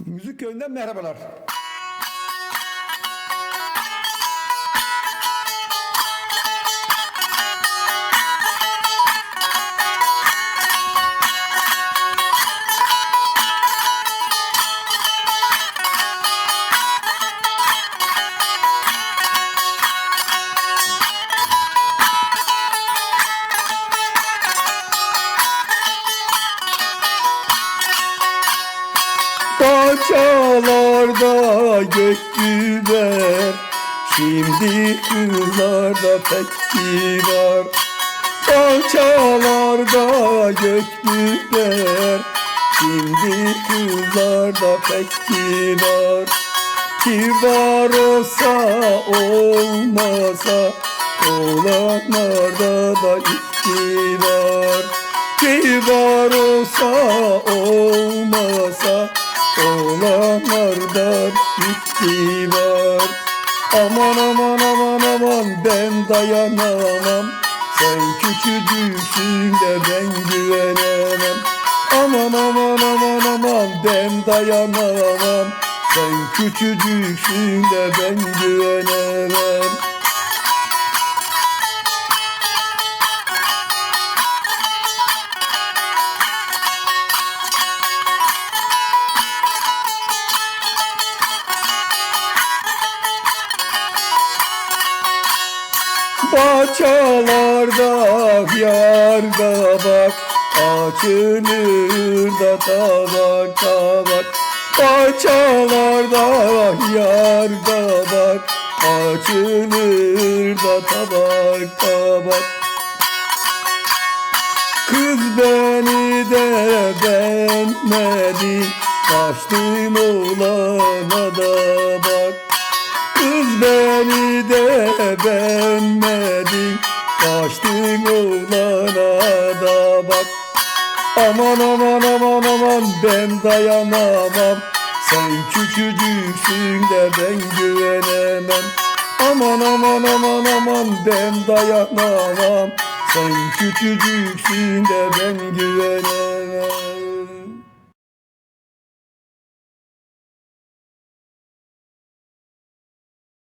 Müzik köyünden merhabalar. Bahçelerde gök biber Şimdi kızlarda pek var Bahçelerde gök biber Şimdi kızlarda pek var Kibar olsa olmasa Olanlarda da var Kibar olsa olmasa Olanlarda var. Aman aman aman aman ben dayanamam. Sen küçücüksün de ben güvenemem. Aman aman aman aman ben dayanamam. Sen küçücüksün de ben güvenemem Bahçelerde yar da bak. Açılır da tabak tabak. Bahçelerde yar da bak. Açılır da tabak tabak. Kız beni de beğenmedi. Kaçtın oğlana da de beğenmedi Kaçtın oğlana da bak. Aman aman aman aman ben dayanamam. Sen küçücüksün de ben güvenemem. Aman aman aman aman ben dayanamam. Sen küçücüksün de ben güvenemem